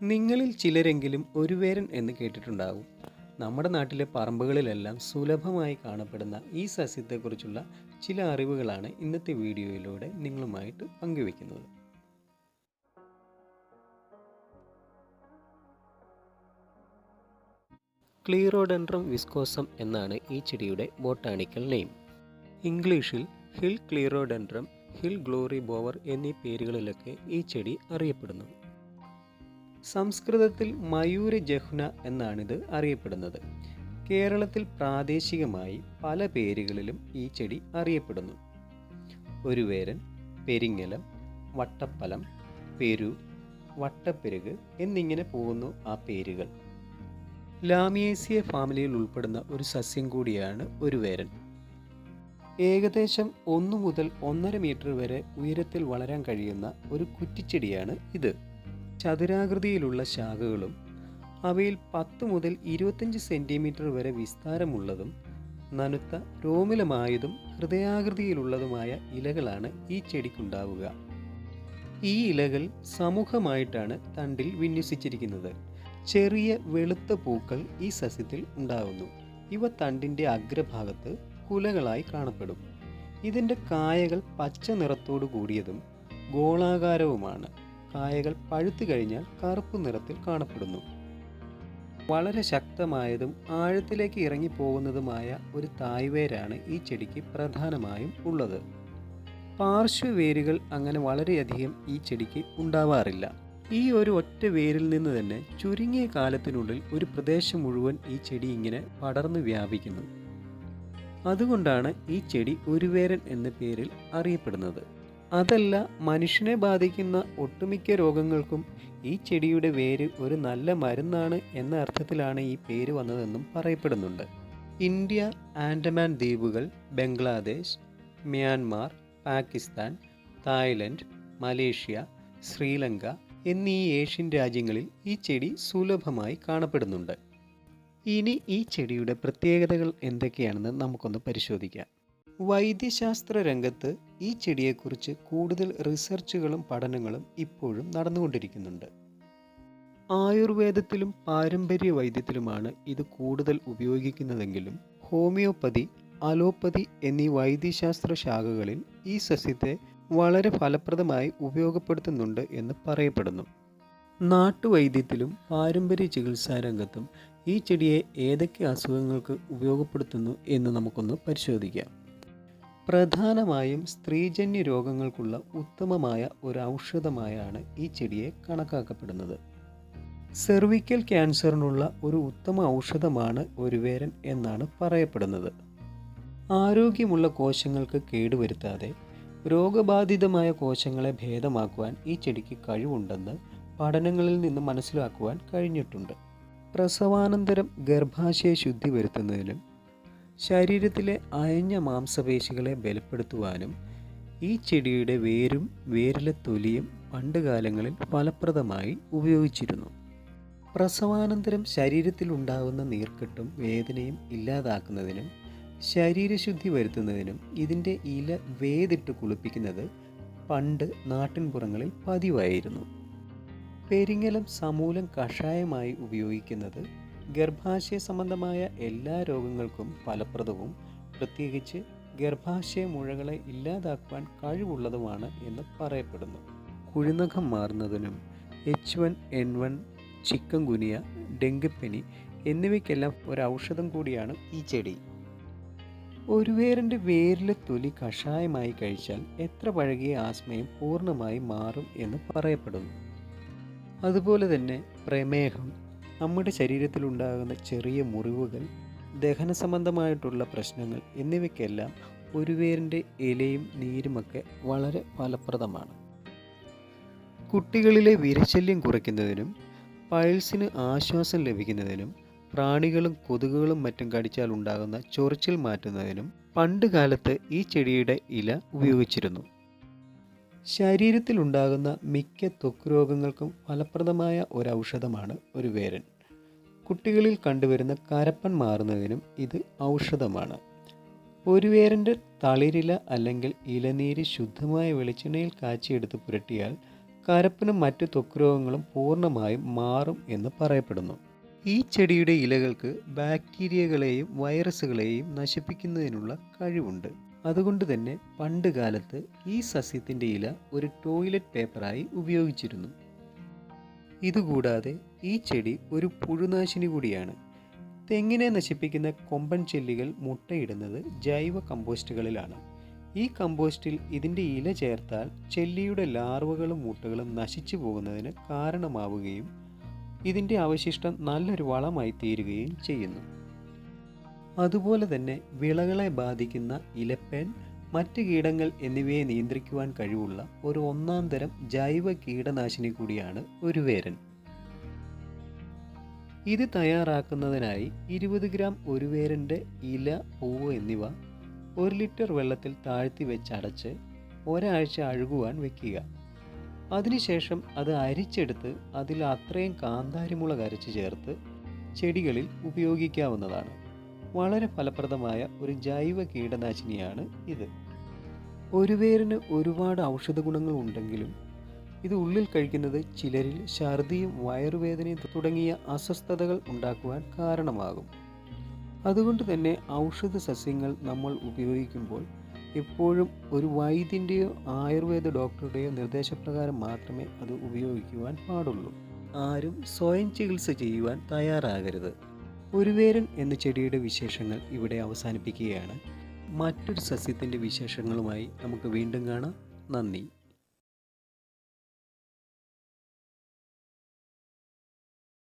നിങ്ങളിൽ ചിലരെങ്കിലും ഒരു വേരൻ എന്ന് കേട്ടിട്ടുണ്ടാകും നമ്മുടെ നാട്ടിലെ പറമ്പുകളിലെല്ലാം സുലഭമായി കാണപ്പെടുന്ന ഈ സസ്യത്തെക്കുറിച്ചുള്ള ചില അറിവുകളാണ് ഇന്നത്തെ വീഡിയോയിലൂടെ നിങ്ങളുമായിട്ട് പങ്കുവെക്കുന്നത് ക്ലീറോഡെൻഡ്രം വിസ്കോസം എന്നാണ് ഈ ചെടിയുടെ ബോട്ടാണിക്കൽ നെയിം. ഇംഗ്ലീഷിൽ ഹിൽ ക്ലീറോഡെൻഡ്രം ഹിൽ ഗ്ലോറി ബോവർ എന്നീ പേരുകളിലൊക്കെ ഈ ചെടി അറിയപ്പെടുന്നു. സംസ്കൃതത്തിൽ മയൂര ജഹ്ന എന്നാണിത് അറിയപ്പെടുന്നത്. കേരളത്തിൽ പ്രാദേശികമായി പല പേരുകളിലും ഈ ചെടി അറിയപ്പെടുന്നു. ഒരുവേരൻ പെരിങ്ങലം വട്ടപ്പലം പെരു വട്ടപ്പെരുക് എന്നിങ്ങനെ പോകുന്നു ആ പേരുകൾ. ലാമിയേസിയ ഫാമിലിയിൽ ഉൾപ്പെടുന്ന ഒരു സസ്യം കൂടിയാണ് ഒരു വേരൻ. ഏകദേശം ഒന്നു മുതൽ ഒന്നര മീറ്റർ വരെ ഉയരത്തിൽ വളരാൻ കഴിയുന്ന ഒരു കുറ്റിച്ചെടിയാണ് ഇത്. ചതുരാകൃതിയിലുള്ള ശാഖകളും അവയിൽ പത്ത് മുതൽ ഇരുപത്തഞ്ച് സെന്റിമീറ്റർ വരെ വിസ്താരമുള്ളതും നനുത്ത രോമിലമായതും ഹൃദയാകൃതിയിലുള്ളതുമായ ഇലകളാണ് ഈ ചെടിക്കുണ്ടാവുക. ഈ ഇലകൾ സമൂഹമായിട്ടാണ് തണ്ടിൽ വിന്യസിച്ചിരിക്കുന്നത്. ചെറിയ വെളുത്ത പൂക്കൾ ഈ സസ്യത്തിൽ ഉണ്ടാകുന്നു ഇവ തണ്ടിന്റെ അഗ്രഭാഗത്ത് കുലകളായി കാണപ്പെടും. ഇതിന്റെ കായകൾ പച്ച നിറത്തോടു കൂടിയതും ഗോളാകാരവുമാണ്. കായകൾ പഴുത്തു കഴിഞ്ഞാൽ കറുപ്പ് നിറത്തിൽ കാണപ്പെടുന്നു. വളരെ ശക്തമായതും ആഴത്തിലേക്ക് ഇറങ്ങിപ്പോകുന്നതുമായ ഒരു തായ്വേരാണ് ഈ ചെടിക്ക് പ്രധാനമായും ഉള്ളത്. പാർശ്വവേരുകൾ അങ്ങനെ വളരെയധികം ഈ ചെടിക്ക് ഉണ്ടാവാറില്ല. ഈ ഒരു ഒറ്റ വേരിൽ നിന്ന് തന്നെ ചുരുങ്ങിയ കാലത്തിനുള്ളിൽ ഒരു പ്രദേശം മുഴുവൻ ഈ ചെടി ഇങ്ങനെ പടർന്നു വ്യാപിക്കുന്നു. അതുകൊണ്ടാണ് ഈ ചെടി ഒരു വേരൻ എന്ന പേരിൽ അറിയപ്പെടുന്നത്. അതല്ല മനുഷ്യനെ ബാധിക്കുന്ന ഒട്ടുമിക്ക രോഗങ്ങൾക്കും ഈ ചെടിയുടെ വേര് ഒരു നല്ല മരുന്നാണ് എന്ന അർത്ഥത്തിലാണ് ഈ പേര് വന്നതെന്നും പറയപ്പെടുന്നുണ്ട്. ഇന്ത്യ ആൻഡമാൻ ദ്വീപുകൾ Bangladesh Myanmar Pakistan Thailand Malaysia Sri Lanka എന്നീ ഏഷ്യൻ രാജ്യങ്ങളിൽ ഈ ചെടി സുലഭമായി കാണപ്പെടുന്നുണ്ട്. ഇനി ഈ ചെടിയുടെ പ്രത്യേകതകൾ എന്തൊക്കെയാണെന്ന് നമുക്കൊന്ന് പരിശോധിക്കാം. വൈദ്യശാസ്ത്ര രംഗത്ത് ഈ ചെടിയെക്കുറിച്ച് കൂടുതൽ റിസർച്ചുകളും പഠനങ്ങളും ഇപ്പോഴും നടന്നുകൊണ്ടിരിക്കുന്നുണ്ട്. ആയുർവേദത്തിലും പാരമ്പര്യ വൈദ്യത്തിലുമാണ് ഇത് കൂടുതൽ ഉപയോഗിക്കുന്നതെങ്കിലും ഹോമിയോപ്പതി അലോപ്പതി എന്നീ വൈദ്യശാസ്ത്ര ശാഖകളിൽ ഈ സസ്യത്തെ വളരെ ഫലപ്രദമായി ഉപയോഗപ്പെടുത്തുന്നുണ്ട് എന്ന് പറയപ്പെടുന്നു. നാട്ടുവൈദ്യത്തിലും പാരമ്പര്യ ചികിത്സാ രംഗത്തും ഈ ചെടിയെ ഏതൊക്കെ അസുഖങ്ങൾക്ക് ഉപയോഗപ്പെടുത്തുന്നു എന്ന് നമുക്കൊന്ന് പരിശോധിക്കാം. പ്രധാനമായും സ്ത്രീജന്യ രോഗങ്ങൾക്കുള്ള ഉത്തമമായ ഒരു ഔഷധമായാണ് ഈ ചെടിയെ കണക്കാക്കപ്പെടുന്നത്. സെർവിക്കൽ ക്യാൻസറിനുള്ള ഒരു ഉത്തമ ഔഷധമാണ് ഒരുവേരൻ എന്നാണ് പറയപ്പെടുന്നത്. ആരോഗ്യമുള്ള കോശങ്ങൾക്ക് കേടുവരുത്താതെ രോഗബാധിതമായ കോശങ്ങളെ ഭേദമാക്കുവാൻ ഈ ചെടിക്ക് കഴിവുണ്ടെന്ന് പഠനങ്ങളിൽ നിന്ന് മനസ്സിലാക്കുവാൻ കഴിഞ്ഞിട്ടുണ്ട്. പ്രസവാനന്തരം ഗർഭാശയ ശുദ്ധി വരുത്തുന്നതിനും ശരീരത്തിലെ അയഞ്ഞ മാംസപേശികളെ ബലപ്പെടുത്തുവാനും ഈ ചെടിയുടെ വേരും വേരിലെ തൊലിയും പണ്ടുകാലങ്ങളിൽ ഫലപ്രദമായി ഉപയോഗിച്ചിരുന്നു. പ്രസവാനന്തരം ശരീരത്തിലുണ്ടാകുന്ന നീർക്കെട്ടും വേദനയും ഇല്ലാതാക്കുന്നതിനും ശരീരശുദ്ധി വരുത്തുന്നതിനും ഇതിന്റെ ഇല വേദിട്ട് കുളിപ്പിക്കുന്നത് പണ്ട് നാട്ടിൻപുറങ്ങളിൽ പതിവായിരുന്നു. പെരിങ്ങലം സമൂലം കഷായമായി ഉപയോഗിക്കുന്നത് ഗർഭാശയ സംബന്ധമായ എല്ലാ രോഗങ്ങൾക്കും ഫലപ്രദവും പ്രത്യേകിച്ച് ഗർഭാശയ മുഴകളെ ഇല്ലാതാക്കുവാൻ കഴിവുള്ളതുമാണ് എന്ന് പറയപ്പെടുന്നു. കുഴിനഖം മാറുന്നതിനും H one N one chikungunya ഡെങ്കിപ്പനി എന്നിവയ്ക്കെല്ലാം ഒരു ഔഷധം കൂടിയാണ് ഈ ചെടി. ഒരു വേരിന്റെ വേരിലെ തൊലി കഷായമായി കഴിച്ചാൽ എത്ര പഴകിയ ആസ്മയും പൂർണമായി മാറും എന്ന് പറയപ്പെടുന്നു. അതുപോലെ തന്നെ പ്രമേഹം നമ്മുടെ ശരീരത്തിലുണ്ടാകുന്ന ചെറിയ മുറിവുകൾ ദഹന സംബന്ധമായിട്ടുള്ള പ്രശ്നങ്ങൾ എന്നിവയ്ക്കെല്ലാം ഒരു വേരിന്റെ ഇലയും നീരുമൊക്കെ വളരെ ഫലപ്രദമാണ്. കുട്ടികളിലെ വിരശല്യം കുറയ്ക്കുന്നതിനും പൈൽസിന് ആശ്വാസം ലഭിക്കുന്നതിനും പ്രാണികളും കൊതുകുകളും മറ്റും കടിച്ചാൽ ഉണ്ടാകുന്ന ചൊറിച്ചിൽ മാറ്റുന്നതിനും പണ്ട് കാലത്ത് ഈ ചെടിയുടെ ഇല ഉപയോഗിച്ചിരുന്നു. ശരീരത്തിലുണ്ടാകുന്ന മിക്ക ത്വക്ക് രോഗങ്ങൾക്കും ഫലപ്രദമായ ഒരു ഔഷധമാണ് ഒരു വേരൻ. കുട്ടികളിൽ കണ്ടുവരുന്ന കരപ്പൻ മാറുന്നതിനും ഇത് ഔഷധമാണ്. ഒരു വേരന്റെ തളിരില അല്ലെങ്കിൽ ഇലനീര് ശുദ്ധമായ വെളിച്ചെണ്ണയിൽ കാച്ചിയെടുത്ത് പുരട്ടിയാൽ കരപ്പനും മറ്റു ത്വക്ക് രോഗങ്ങളും പൂർണമായും മാറും എന്ന് പറയപ്പെടുന്നു. ഈ ചെടിയുടെ ഇലകൾക്ക് ബാക്ടീരിയകളെയും വൈറസുകളെയും നശിപ്പിക്കുന്നതിനുള്ള കഴിവുണ്ട്. അതുകൊണ്ട് തന്നെ പണ്ട് കാലത്ത് ഈ സസ്യത്തിന്റെ ഇല ഒരു ടോയ്ലറ്റ് പേപ്പറായി ഉപയോഗിച്ചിരുന്നു. ഇതുകൂടാതെ ഈ ചെടി ഒരു പുഴുനാശിനി കൂടിയാണ്. തെങ്ങിനെ നശിപ്പിക്കുന്ന കൊമ്പൻ ചെല്ലികൾ മുട്ടയിടുന്നത് ജൈവ കമ്പോസ്റ്റുകളിലാണ്. ഈ കമ്പോസ്റ്റിൽ ഇതിന്റെ ഇല ചേർത്താൽ ചെല്ലിയുടെ ലാർവകളും മുട്ടകളും നശിച്ചു പോകുന്നതിന് കാരണമാവുകയും ഇതിന്റെ അവശിഷ്ടം നല്ലൊരു വളമായി തീരുകയും ചെയ്യുന്നു. അതുപോലെ തന്നെ വിളകളെ ബാധിക്കുന്ന ഇലപ്പേൻ മറ്റ് കീടങ്ങൾ എന്നിവയെ നിയന്ത്രിക്കുവാൻ കഴിവുള്ള ഒരു ഒന്നാം തരം ജൈവ കീടനാശിനി കൂടിയാണ് ഒരു വേരൻ. ഇത് തയ്യാറാക്കുന്നതിനായി ഇരുപത് ഗ്രാം ഒരു വേരന്റെ ഇല പൂവ് എന്നിവ ഒരു ലിറ്റർ വെള്ളത്തിൽ താഴ്ത്തി വെച്ചടച്ച് ഒരാഴ്ച അഴുകുവാൻ വെക്കുക. അതിനുശേഷം അത് അരിച്ചെടുത്ത് അതിൽ അത്രയും കാന്താരിമുളക് അരച്ച് ചേർത്ത് ചെടികളിൽ ഉപയോഗിക്കാവുന്നതാണ്. വളരെ ഫലപ്രദമായ ഒരു ജൈവ കീടനാശിനിയാണ് ഇത്. ഒരു വേരിന് ഒരുപാട് ഔഷധ ഗുണങ്ങൾ ഉണ്ടെങ്കിലും ഇത് ഉള്ളിൽ കഴിക്കുന്നത് ചിലരിൽ ഛർദിയും വയറുവേദനയും തുടങ്ങിയ അസ്വസ്ഥതകൾ ഉണ്ടാക്കുവാൻ കാരണമാകും. അതുകൊണ്ട് തന്നെ ഔഷധ സസ്യങ്ങൾ നമ്മൾ ഉപയോഗിക്കുമ്പോൾ എപ്പോഴും ഒരു വൈദ്യന്റെയോ ആയുർവേദ ഡോക്ടറുടെയോ നിർദ്ദേശപ്രകാരം മാത്രമേ അത് ഉപയോഗിക്കുവാൻ പാടുള്ളൂ. ആരും സ്വയം ചികിത്സ ചെയ്യുവാൻ തയ്യാറാകരുത്. ഒരുവേരൻ എന്ന ചെടിയുടെ വിശേഷങ്ങൾ ഇവിടെ അവസാനിപ്പിക്കുകയാണ്. മറ്റൊരു സസ്യത്തിന്റെ വിശേഷങ്ങളുമായി നമുക്ക് വീണ്ടും കാണാം. നന്ദി.